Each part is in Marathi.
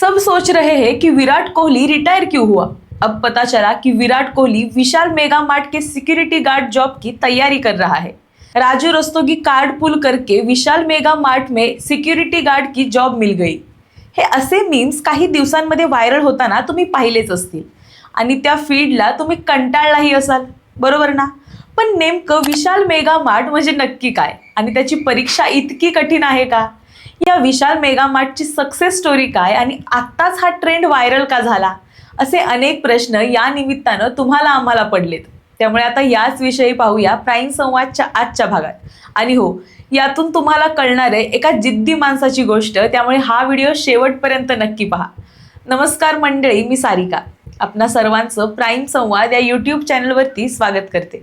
सब सोच रहे हैं कि विराट कोहली रिटायर क्यों हुआ? अब पता चला कि विराट कोहली विशाल मेगा मार्ट के सिक्योरिटी गार्ड जॉब की तैयारी कर रहा है। राजू रस्तोगी कार्ड पुल करके विशाल मेगा मार्ट में सिक्युरिटी गार्ड की जॉब मिल गई। हे असे मीम्स काही दिवसांमध्ये व्हायरल होताना तुम्ही पाहिलेच असतील. आणि त्या फील्डला तुम्ही कंटाळलाही असाल. बरोबर ना? पण नेमकं विशाल मेगा मार्ट म्हणजे नक्की काय? आणि त्याची परीक्षा इतकी कठीण आहे का? या विशाल मेगामार्टची सक्सेस स्टोरी काय आणि आत्ताच हा ट्रेंड व्हायरल का झाला? असे अनेक प्रश्न या निमित्तानं तुम्हाला आम्हाला पडलेत. त्यामुळे आता याच विषयी पाहूया प्राईम संवादच्या आजच्या भागात. आणि हो यातून तुम्हाला कळणार आहे एका जिद्दी माणसाची गोष्ट त्यामुळे हा व्हिडिओ शेवटपर्यंत नक्की पहा. नमस्कार मंडळी मी सारिका. आपणा सर्वांचं प्राईम संवाद या यूट्यूब चॅनलवरती स्वागत करते.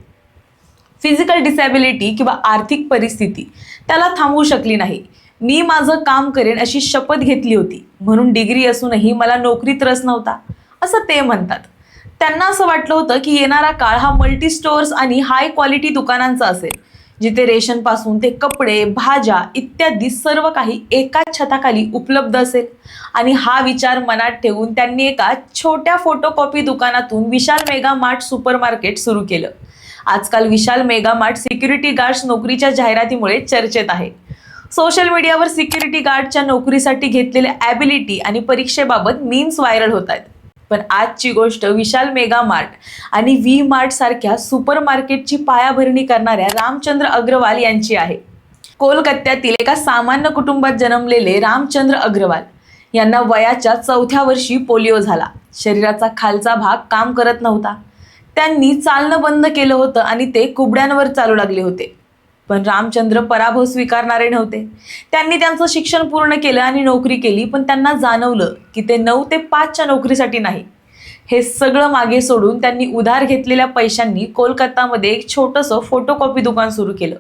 फिजिकल डिसॅबिलिटी किंवा आर्थिक परिस्थिती त्याला थांबवू शकली नाही. मी माझं काम करेन अशी शपथ घेतली होती. म्हणून डिग्री असूनही मला नोकरीत रस नव्हता. असं ते म्हणतात. त्यांना असं वाटलं होतं की येणारा काळ हा मल्टी स्टोअर्स आणि हाय क्वालिटी दुकानांचा असेल. जिथे रेशनपासून ते कपडे भाज्या इत्यादी सर्व काही एकाच छताखाली उपलब्ध असेल. आणि हा विचार मनात ठेवून त्यांनी एका छोट्या फोटोकॉपी दुकानातून Vishal mega mart super market सुरू केलं. आजकाल Vishal mega mart security guards नोकरीच्या जाहिरातीमुळे चर्चेत आहे. सोशल मीडियावर सिक्युरिटी गार्डच्या नोकरीसाठी घेतलेल्या ॲबिलिटी आणि परीक्षेबाबत मीम्स व्हायरल होत आहेत. पण आजची गोष्ट विशाल मेगा मार्ट आणि व्ही मार्ट सारख्या सुपर मार्केटची पायाभरणी करणाऱ्या रामचंद्र अग्रवाल यांची आहे. कोलकात्यातील एका सामान्य कुटुंबात जन्मलेले रामचंद्र अग्रवाल यांना वयाच्या चौथ्या वर्षी पोलिओ झाला. शरीराचा खालचा भाग काम करत नव्हता. त्यांनी चालणं बंद केलं होतं आणि ते कुबड्यांवर चालू लागले होते. पण रामचंद्र पराभव स्वीकारणारे नव्हते. त्यांनी त्यांचं शिक्षण पूर्ण केलं आणि नोकरी केली पण त्यांना जाणवलं की ते नऊ ते पाचच्या नोकरीसाठी नाही. हे सगळं मागे सोडून त्यांनी उधार घेतलेल्या पैशांनी कोलकातामध्ये एक छोटंसं फोटोकॉपी दुकान सुरू केलं.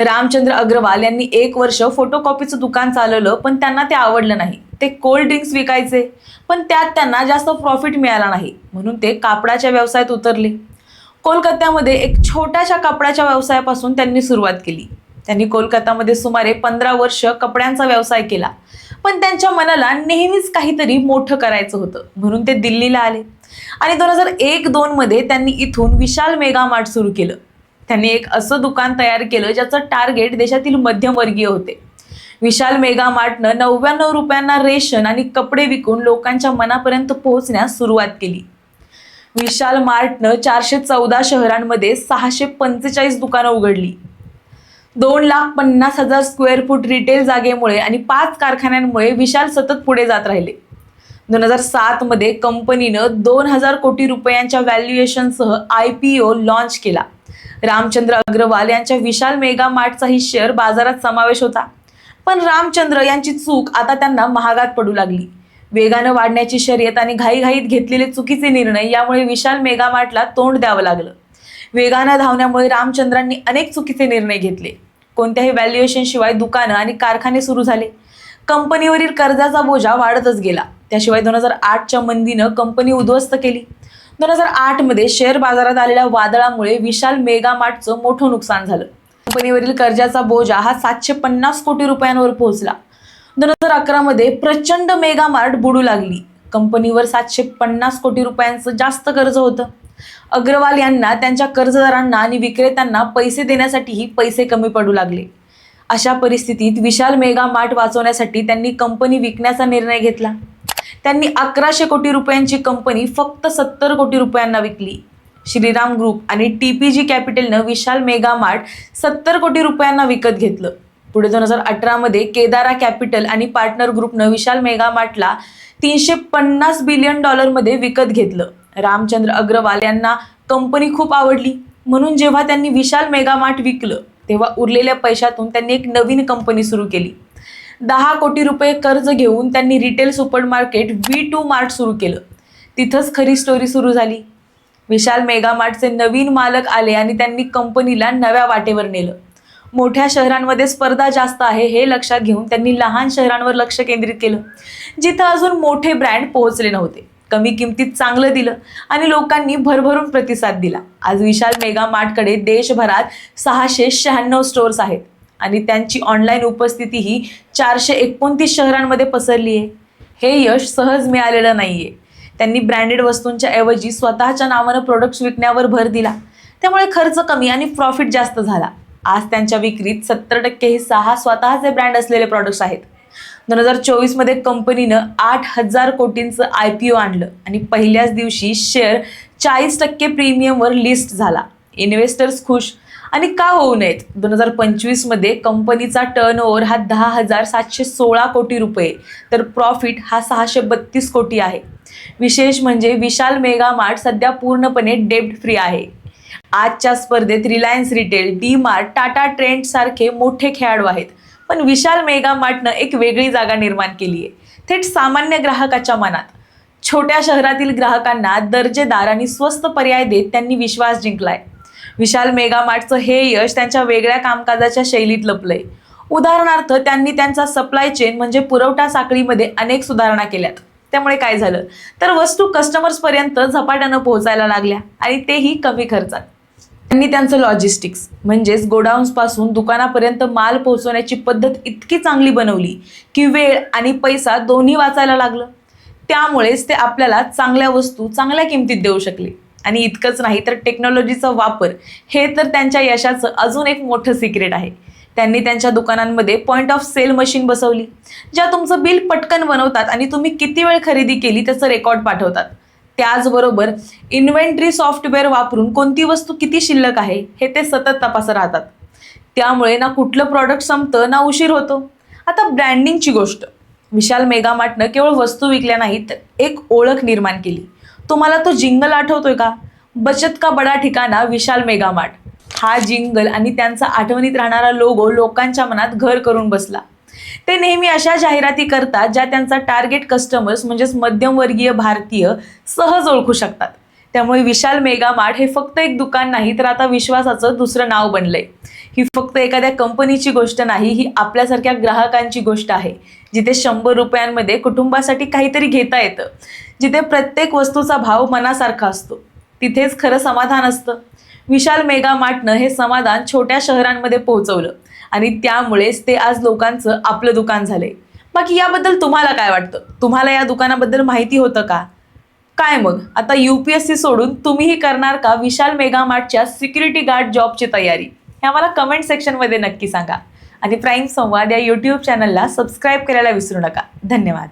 रामचंद्र अग्रवाल यांनी एक वर्ष फोटोकॉपीचं दुकान चालवलं पण त्यांना ते आवडलं नाही. ते कोल्ड ड्रिंक्स विकायचे पण त्यात त्यांना जास्त प्रॉफिट मिळाला नाही म्हणून ते कापडाच्या व्यवसायात उतरले. कोलकात्यामध्ये एक छोट्याशा कपड्याच्या व्यवसायापासून त्यांनी सुरुवात केली. त्यांनी कोलकातामध्ये सुमारे पंधरा वर्ष कपड्यांचा व्यवसाय केला. पण त्यांच्या मनाला नेहमीच काहीतरी मोठं करायचं होतं. म्हणून ते दिल्लीला आले. आणि दोन हजार एक दोनमध्ये त्यांनी इथून विशाल मेगा मार्ट सुरू केलं. त्यांनी एक असं दुकान तयार केलं ज्याचं टार्गेट देशातील मध्यमवर्गीय होते. विशाल मेगा मार्टनं नव्याण्णव रुपयांना रेशन आणि कपडे विकून लोकांच्या मनापर्यंत पोहोचण्यास सुरुवात केली. विशाल मार्टनं चारशे चौदा शहरांमध्ये सहाशे पंचेचाळीस दुकानं उघडली. दोन लाख पन्नास हजार स्क्वेअर फूट रिटेल जागेमुळे आणि पाच कारखान्यांमुळे विशाल सतत पुढे जात राहिले. दोन हजार सातमध्ये कंपनीनं दोन हजार कोटी रुपयांच्या व्हॅल्युएशनसह आय पी ओ लॉन्च केला. रामचंद्र अग्रवाल यांच्या विशाल मेगा मार्टचाही शेअर बाजारात समावेश होता. पण रामचंद्र यांची चूक आता त्यांना महागात पडू लागली. वेगानं वाढण्याची शर्यत आणि घाईघाईत घेतलेले चुकीचे निर्णय यामुळे विशाल मेगामार्टला तोंड द्यावं लागलं. वेगानं धावण्यामुळे रामचंद्रांनी अनेक चुकीचे निर्णय घेतले. कोणत्याही व्हॅल्युएशनशिवाय दुकानं आणि कारखाने सुरू झाले. कंपनीवरील कर्जाचा बोजा वाढतच गेला. त्याशिवाय दोन हजार आठच्या मंदीनं कंपनी उद्ध्वस्त केली. दोन हजार आठमध्ये शेअर बाजारात आलेल्या वादळामुळे विशाल मेगामार्टचं मोठं नुकसान झालं. कंपनीवरील कर्जाचा बोजा हा सातशे पन्नास कोटी रुपयांवर पोहोचला. दोन हजार अकरामध्ये प्रचंड मेगामार्ट बुडू लागली. कंपनीवर सातशे पन्नास कोटी रुपयांचं जास्त कर्ज होतं. अग्रवाल यांना त्यांच्या कर्जदारांना आणि विक्रेत्यांना पैसे देण्यासाठीही पैसे कमी पडू लागले. अशा परिस्थितीत विशाल मेगा मार्ट वाचवण्यासाठी त्यांनी कंपनी विकण्याचा निर्णय घेतला. त्यांनी अकराशे कोटी रुपयांची कंपनी फक्त सत्तर कोटी रुपयांना विकली. श्रीराम ग्रुप आणि टी पी जी कॅपिटलनं विशाल मेगा मार्ट सत्तर कोटी रुपयांना विकत घेतलं. पुढे दोन हजार अठरामध्ये केदारा कॅपिटल आणि पार्टनर ग्रुपनं विशाल मेगामार्टला तीनशे पन्नास बिलियन डॉलरमध्ये विकत घेतलं. रामचंद्र अग्रवाल यांना कंपनी खूप आवडली. म्हणून जेव्हा त्यांनी विशाल मेगामार्ट विकलं तेव्हा उरलेल्या पैशातून त्यांनी एक नवीन कंपनी सुरू केली. दहा कोटी रुपये कर्ज घेऊन त्यांनी retail super market V two mart सुरू केलं. तिथंच खरी स्टोरी सुरू झाली. विशाल मेगामार्टचे नवीन मालक आले आणि त्यांनी कंपनीला नव्या वाटेवर नेलं. मोठ्या शहरांमध्ये स्पर्धा जास्त आहे हे लक्षात घेऊन त्यांनी लहान शहरांवर लक्ष केंद्रित केलं जिथं अजून मोठे ब्रँड पोहोचले नव्हते. कमी किमतीत चांगलं दिलं आणि लोकांनी भरभरून प्रतिसाद दिला. आज विशाल मेगा मार्टकडे देशभरात सहाशे शहाण्णव स्टोअर्स आहेत आणि त्यांची ऑनलाईन उपस्थिती ही चारशे एकोणतीस शहरांमध्ये पसरली आहे. हे यश सहज मिळालेलं नाही आहे त्यांनी ब्रँडेड वस्तूंच्या ऐवजी स्वतःच्या नावानं प्रोडक्ट्स विकण्यावर भर दिला. त्यामुळे खर्च कमी आणि प्रॉफिट जास्त झाला. आज त्यांच्या विक्रीत सत्तर टक्के हे सहा स्वतःचे ब्रँड असलेले प्रॉडक्ट्स आहेत. दोन हजार चोवीसमध्ये कंपनीनं आठ हजार कोटींचं आय पी ओ आणलं आणि पहिल्याच दिवशी शेअर चाळीस टक्के प्रीमियमवर लिस्ट झाला. इन्व्हेस्टर्स खुश आणि का होऊ नयेत? दोन हजार पंचवीसमध्ये कंपनीचा टर्नओव्हर हा दहा हजार सातशे सोळा कोटी रुपये तर प्रॉफिट हा सहाशे बत्तीस कोटी आहे. विशेष म्हणजे विशाल मेगा मार्ट सध्या पूर्णपणे डेब्ट फ्री आहे. आजच्या स्पर्धेत Reliance retail D mart Tata Trent सारखे मोठे खेळाडू आहेत. पण विशाल मेगा मार्टनं एक वेगळी जागा निर्माण केली आहे थेट सामान्य ग्राहकाच्या मनात. छोट्या शहरातील ग्राहकांना दर्जेदार आणि स्वस्त पर्याय देत त्यांनी विश्वास जिंकलाय. विशाल मेगा मार्टचं हे यश त्यांच्या वेगळ्या कामकाजाच्या शैलीत लपलंय. उदाहरणार्थ त्यांनी त्यांचा सप्लाय चेन म्हणजे पुरवठा साखळीमध्ये अनेक सुधारणा केल्यात. त्यामुळे काय झालं? तर वस्तू कस्टमर्सपर्यंत झपाट्यानं पोहोचायला लागल्या आणि तेही कमी खर्चात. त्यांनी त्यांचं लॉजिस्टिक्स म्हणजेच गोडाऊन्सपासून दुकानापर्यंत माल पोहोचवण्याची पद्धत इतकी चांगली बनवली की वेळ आणि पैसा दोन्ही वाचायला लागलं. त्यामुळेच ते आपल्याला चांगल्या वस्तू चांगल्या किमतीत देऊ शकले. आणि इतकंच नाही तर टेक्नॉलॉजीचा वापर हे तर त्यांच्या यशाचं अजून एक मोठं सिक्रेट आहे. त्यांनी त्यांच्या दुकानांमध्ये पॉईंट ऑफ सेल मशीन बसवली ज्या तुमचं बिल पटकन बनवतात आणि तुम्ही किती वेळ खरेदी केली त्याचं रेकॉर्ड पाठवतात. त्याचबरोबर इन्व्हेंटरी सॉफ्टवेअर वापरून कोणती वस्तू किती शिल्लक आहे हे ते सतत तपासत राहतात. त्यामुळे ना कुठलं प्रॉडक्ट संपतं ना उशीर होतो. आता ब्रँडिंगची गोष्ट. विशाल मेगामार्टनं केवळ वस्तू विकल्या नाहीत तर एक ओळख निर्माण केली. तुम्हाला तो जिंगल आठवतोय का? बचत का बडा ठिकाणा विशाल मेगामार्ट. हा जिंगल आणि त्यांचा आठवणीत राहणारा लोगो लोकांच्या मनात घर करून बसला. ते नेहमी अशा जाहिराती करतात ज्या त्यांचा टार्गेट कस्टमर्स म्हणजेच मध्यमवर्गीय भारतीय सहज ओळखू शकतात. त्यामुळे विशाल मेगा मार्ट हे फक्त एक दुकान नाही तर आता विश्वासाचं दुसरं नाव बनलंय. ही फक्त एखाद्या कंपनीची गोष्ट नाही ही आपल्यासारख्या ग्राहकांची गोष्ट आहे जिथे शंभर रुपयांमध्ये कुटुंबासाठी काहीतरी घेता येतं जिथे प्रत्येक वस्तूचा भाव मनासारखा असतो. तिथेच खरं समाधान असतं. विशाल मेगा मार्टनं हे समाधान छोट्या शहरांमध्ये पोहोचवलं. आणि त्यामुळेच ते आज लोकांचं आपलं दुकान झालंय. बाकी याबद्दल तुम्हाला काय वाटतं? तुम्हाला या दुकानाबद्दल माहिती होतं का? काय मग? आता यू पी एस सी सोडून तुम्हीही करणार का विशाल मेगा मार्टच्या सिक्युरिटी गार्ड जॉबची तयारी? हे आम्हाला कमेंट सेक्शनमध्ये नक्की सांगा. आणि प्राईम संवाद या यूट्यूब चॅनलला सबस्क्राईब करायला विसरू नका. धन्यवाद.